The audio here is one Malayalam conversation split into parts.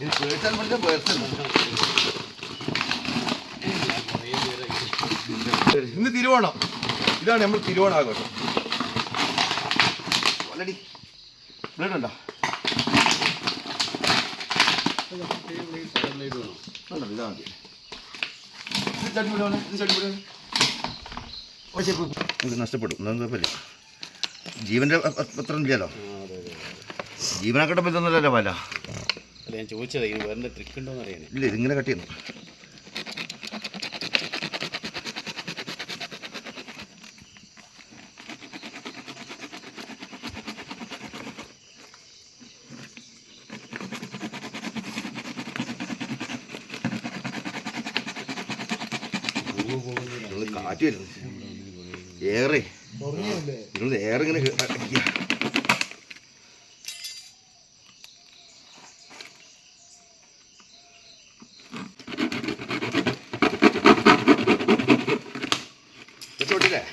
പേഴ്സൺ ഇന്ന് തിരുവോണം. ഇതാണ് നമ്മൾ തിരുവോണം ആഘോഷം ഓൾറെഡി ബ്ലേഡ് ഉണ്ടോ? ഇതാ മതി. ഇത് ചട്ടിപ്പിടി ഇത് ചട്ടിപ്പിടി ഓ ശരി ഇത് നഷ്ടപ്പെടും ഒന്നും കുഴപ്പമില്ല. ജീവന്റെ പത്രം ഇല്ലല്ലോ. ജീവനാക്കട്ടെ പറ്റുന്നില്ലല്ലോ പല. അല്ല ഞാൻ ചോദിച്ചത് ഇതിന് വേറെ ട്രിക്ക് ഉണ്ടോന്ന് അറിയാനേ. ഇല്ല ഇതിങ്ങനെ കട്ട് ചെയ്യുന്നു. നിങ്ങൾ കാറ്റ് വരുന്നു. ഏറെ. ഇരുന്ന് ഏറെ ഇങ്ങനെ കേ-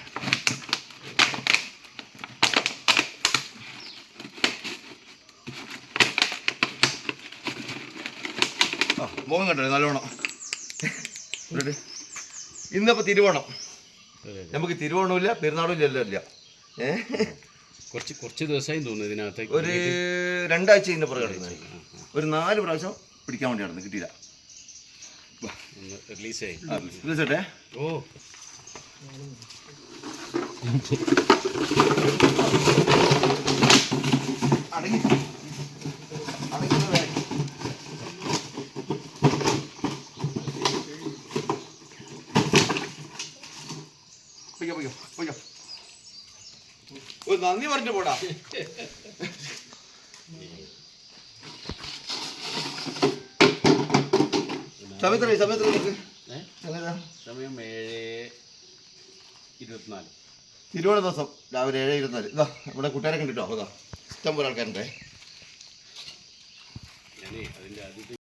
മോഹം ആ കണ്ടോ നല്ലോണം ഇന്നിപ്പോ തിരുവോണം നമുക്ക് തിരുവോണമില്ല പെരുന്നാളും ഇല്ലല്ലോ ഇല്ല കുറച്ച് കുറച്ച് ദിവസമായി തോന്നുന്നു ഇതിനകത്തേക്ക് ഒരു രണ്ടാഴ്ച ഇതിന്റെ പുറകെ കിടക്കുന്നത് ഒരു നാല് പ്രാവശ്യം പിടിക്കാൻ വേണ്ടി നടന്നു കിട്ടിയില്ല ആയി റിലീസ് വിളിച്ചോട്ടെ ഓ അടങ്ങി അടങ്ങി. പൊയ്ക്കോ, പൊയ്ക്കോ, പൊയ്ക്കോ. ഒരു നന്ദി പറഞ്ഞു പോടാ സമയത്ര സമയത്ര? സമയം ഏഴ് ഇരുപത്തിനാല്. തിരുവോണ ദിവസം. രാവിലെ ഏഴ് ഇരുപത്തിനാല്. ഇതാ ഇവിടെ കൂട്ടുകാരെ കണ്ടിട്ടോ ഇതാ ഇഷ്ടം പോലെ ആൾക്കാരുണ്ടേ. ഞാനേ അതിന്റെ ആദ്യത്തെ